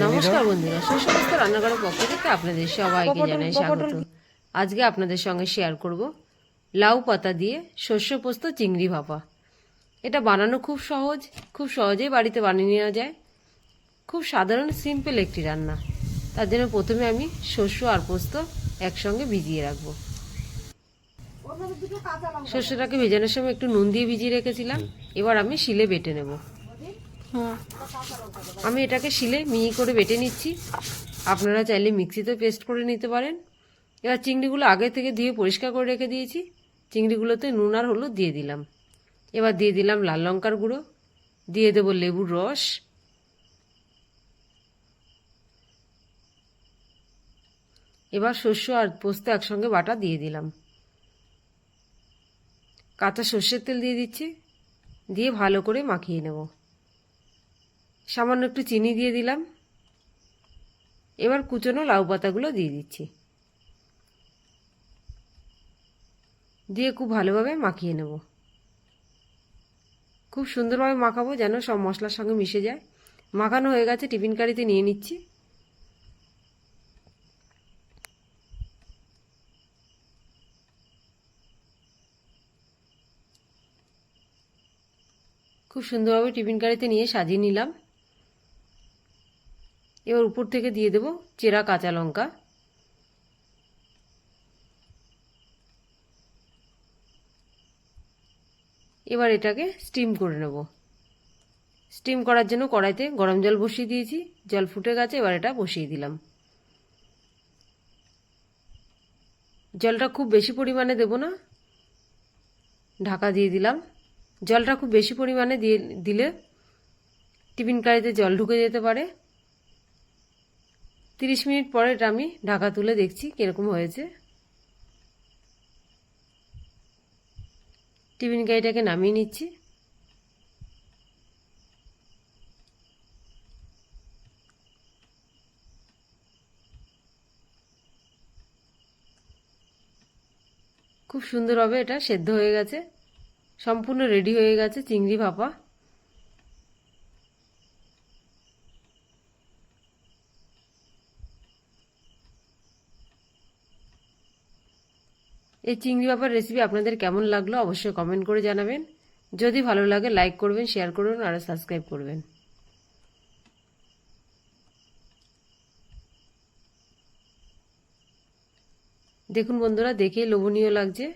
নমস্কার বন্ধুরা সুসমস্ত রান্নাঘরের পক্ষ থেকে আপনাদের সবাইকে জানাই স্বাগত। আজকে আপনাদের সঙ্গে শেয়ার করব লাউ পাতা দিয়ে শস্য পোস্ত চিংড়ি ভাপা। এটা বানানো খুব সহজ খুব সহজেই বাড়িতে বানিয়ে নেওয়া যায়। খুব সাধারণ সিম্পল একটি রান্না। তার জন্য প্রথমে আমি শস্য আর পোস্ত একসঙ্গে ভিজিয়ে রাখব। শস্যটাকে ভেজানোর সময় একটু নুন দিয়ে ভিজিয়ে রেখেছিলাম। এবার আমি শিলে বেটে নেব। আমি এটাকে শিলে মিহি করে বেটে নিচ্ছি। আপনারা চাইলে মিক্সিতে পেস্ট করে নিতে পারেন। এবার চিংড়িগুলো আগে থেকে ধুয়ে পরিষ্কার করে রেখে দিয়েছি। চিংড়িগুলোতে নুন আর হলুদ দিয়ে দিলাম। এবার দিয়ে দিলাম লাল লঙ্কার গুঁড়ো। দিয়ে দেবো লেবুর রস। এবার শস্য আর পোস্ত একসঙ্গে বাটা দিয়ে দিলাম। কাঁচা সর্ষের তেল দিয়ে দিচ্ছি। দিয়ে ভালো করে মাখিয়ে নেব। সামান্য একটু চিনি দিয়ে দিলাম। এবার কুচনো লাউ পাতাগুলো দিয়ে দিচ্ছি। দিয়ে খুব ভালোভাবে মাখিয়ে নেব। খুব সুন্দরভাবে মাখাবো যেন সব মশলার সঙ্গে মিশে যায়। মাখানো হয়ে গেছে, টিফিন কারিতে নিয়ে নিচ্ছি। খুব সুন্দরভাবে টিফিন কারিতে নিয়ে সাজিয়ে নিলাম। এবার উপর থেকে দিয়ে দেব চেরা কাঁচা লঙ্কা। এবার এটাকে স্টিম করে নেব। স্টিম করার জন্য কড়াইতে গরম জল বসিয়ে দিয়েছি, জল ফুটে গেছে, এবার এটা বসিয়ে দিলাম। জলটা খুব বেশি পরিমাণে দেব না, ঢাকা দিয়ে দিলাম। জলটা খুব বেশি পরিমাণে দিয়ে দিলে টিফিন কারিতে জল ঢুকে যেতে পারে। তিরিশ মিনিট পরে এটা আমি ঢাকা তুলে দেখছি কীরকম হয়েছে। টিফিন কারিটাকে নামিয়ে নিচ্ছি। খুব সুন্দরভাবে এটা সেদ্ধ হয়ে গেছে। সম্পূর্ণ রেডি হয়ে গেছে চিংড়ি ভাপা। এই চিংড়ি বাবার রেসিপি আপনাদের কেমন লাগল অবশ্যই কমেন্ট করে জানাবেন। যদি ভালো লাগে লাইক করবেন শেয়ার করবেন আর সাবস্ক্রাইব করবেন। দেখুন বন্ধুরা দেখেই লোভনীয় লাগছে।